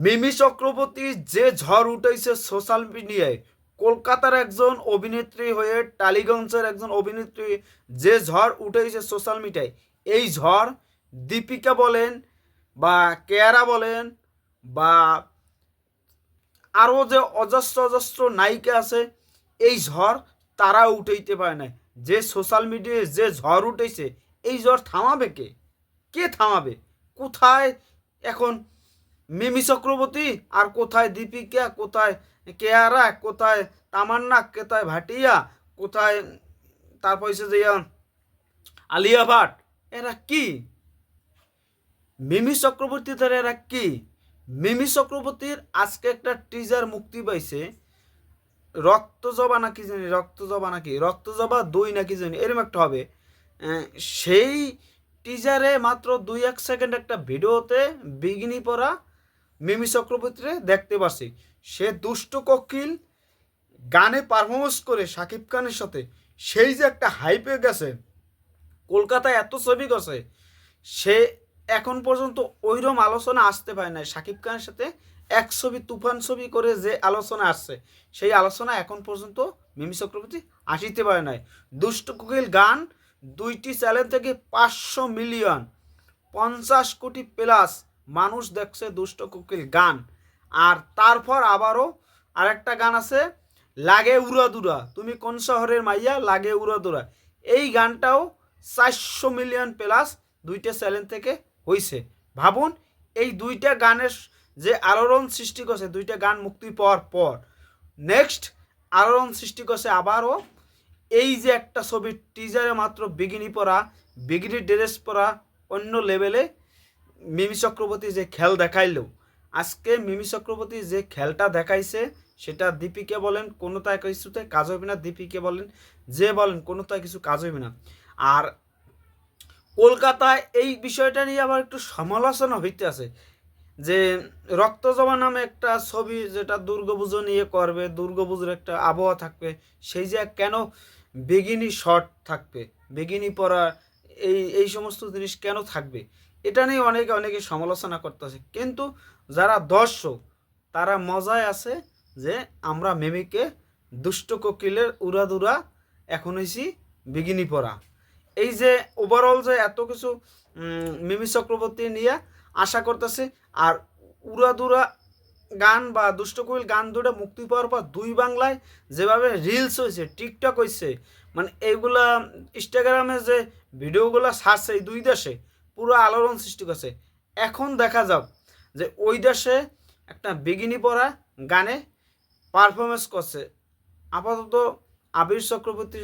মিমি চক্রবর্তী যে ঝড় উঠেছে সোশ্যাল মিডিয়ায় কলকাতার একজন অভিনেত্রী হয়ে টালিগঞ্জের একজন অভিনেত্রী যে ঝড় উঠেছে সোশ্যাল মিডিয়ায় এই ঝড় দীপিকা বলেন বা কেয়ারা বলেন বা আরও যে অজস্র অজস্র নায়িকা আছে, এই ঝড় তারা উঠাইতে পারে না যে সোশ্যাল মিডিয়ায় যে ঝড় উঠেছে, এই ঝড় থামাবে কে? কে থামাবে? কোথায় এখন মিমি চক্রবর্তী, আর কোথায় দীপিকা, কোথায় কেয়ারা, কোথায় তামান্না, কোথায় ভাটিয়া, কোথায় তারপর হচ্ছে যে আলিয়া ভাট। এরা কি? মিমি চক্রবর্তী তার এরা কি? মিমি চক্রবর্তীর আজকে একটা টিজার মুক্তি পাইছে। রক্ত জবা নাকি জানি, রক্ত জবা নাকি, রক্ত জবা দই নাকি জানি এরকম একটা হবে। সেই টিজারে মাত্র দুই এক সেকেন্ড একটা ভিডিওতে বিগিনি পরা মিমি চক্রবর্তীরে দেখতে পাচ্ছি সে দুষ্ট কোকিল, গানে পারফরমেন্স করে শাকিব খানের সাথে। সেই যে একটা হাইপে গেছে, কলকাতায় এত ছবি গেছে, সে এখন পর্যন্ত ওইরকম আলোচনা আসতে পারে না শাকিব খানের সাথে এক ছবি, তুফান ছবি করে যে আলোচনা আসছে, সেই আলোচনা এখন পর্যন্ত মিমি চক্রবর্তী আসিতে পারে নাই। দুষ্ট কোকিল গান দুইটি চ্যানেল থেকে পাঁচশো মিলিয়ন পঞ্চাশ কোটি প্লাস মানুষ দেখছে দুষ্ট কোকিল গান। আর তারপর আবারও আরেকটা গান আছে, লাগে উড়াদুরা তুমি কোন শহরের মাইয়া? লাগে উড়াদুরা এই গানটাও চারশো মিলিয়ন প্লাস দুইটা চ্যালেঞ্জ থেকে হয়েছে ভাবুন, এই দুইটা গানের যে আলোড়ন সৃষ্টি করছে, দুইটা গান মুক্তি পাওয়ার পর। নেক্সট আলোড়ন সৃষ্টি করছে আবারও এই যে একটা ছবির টিজারে মাত্র বিগিনি পরা বিগিনি ড্রেস পরা অন্য লেভেলে মিমি চক্রবর্তী যে খেল দেখাইলো, আজকে মিমি চক্রবর্তী যে খেলটা দেখাইছে, সেটা দীপিকে বলেন কোনোটায় কিছুতে কাজ হবে না, দীপিকে বলেন, যে বলেন কোনোটায় কিছু কাজ হবে না। আর কলকাতায় এই বিষয়টা নিয়ে আবার একটু সমালোচনা হইতে আছে, যে রক্ত জমা নামে একটা ছবি যেটা দুর্গাপুজো নিয়ে করবে, দুর্গাপুজোর একটা আবহাওয়া থাকবে, সেই যে কেন বেগিনি শর্ট থাকবে, বেগিনি পরা এই এই সমস্ত জিনিস কেন থাকবে? এটা নিয়ে অনেকে অনেকে সমালোচনা করতেছে। কিন্তু যারা দর্শক, তারা মজায় আছে যে আমরা মেমিকে দুষ্ট কোকিলের উড়াদুরা এখন হয়েছি বিগিনি পরা। এই যে ওভারঅল যে এত কিছু মিমি চক্রবর্তী নিয়ে আশা করতেছে, আর উড়াদুরা গান বা দুষ্ট কোকিল গান দুটো মুক্তি পাওয়ার পর দুই বাংলায় যেভাবে রিলস হয়েছে টিকটক হয়েছে মানে এইগুলা ইনস্টাগ্রামে যে ভিডিওগুলো ছাড়ছে এই দুই দেশে, পুরো আলোড়ন সৃষ্টি করছে। এখন দেখা যাক যে ওই দেশে একটা বিগিনি পরা গানে পারফরমেন্স করছে। আপাতত আবির চক্রবর্তী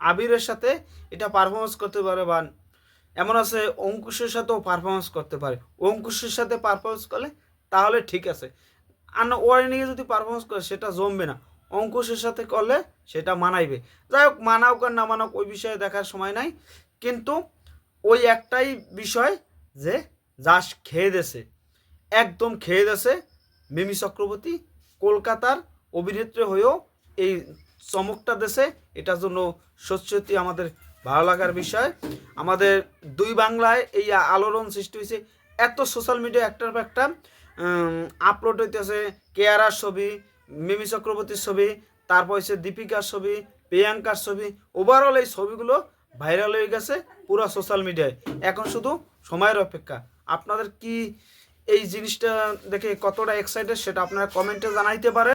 আবিরের সাথে এটা পারফরমেন্স করতে পারে বা এমন আছে অঙ্কুশের সাথেও পারফরমেন্স করতে পারে। অঙ্কুশের সাথে পারফরমেন্স করলে তাহলে ঠিক আছে। আর না ওয়ারে নিয়ে যদি পারফরমেন্স করে, সেটা জমবে না। অঙ্কুশের সাথে করলে সেটা মানাইবে। যাই হোক মানাওক আর না মানাওক ওই বিষয়ে দেখার সময় নাই। কিন্তু ওই একটাই বিষয় যে যাস খেয়ে দেছে। একদম খেয়ে দেছে মিমি চক্রবর্তী। কলকাতার অভিনেত্রী হয়েও এই চমকটা দেশে এটার জন্য সত্যি আমাদের ভালো লাগার বিষয়। আমাদের দুই বাংলায় এই আলোড়ন সৃষ্টি হয়েছে। এত সোশ্যাল মিডিয়া একটার পর একটা আপলোড হইতেছে কেয়ারার ছবি মিমি চক্রবর্তীর ছবি, তারপর হচ্ছে দীপিকার ছবি প্রিয়াঙ্কার ছবি। ওভারঅল এই ছবিগুলো ভাইরাল হয়ে গেছে পুরো সোশ্যাল মিডিয়ায় এখন শুধু সময়ের অপেক্ষা। আপনাদের কি এই জিনিসটা দেখে কতটা এক্সাইটেড সেটা আপনারা কমেন্টে জানাইতে পারেন।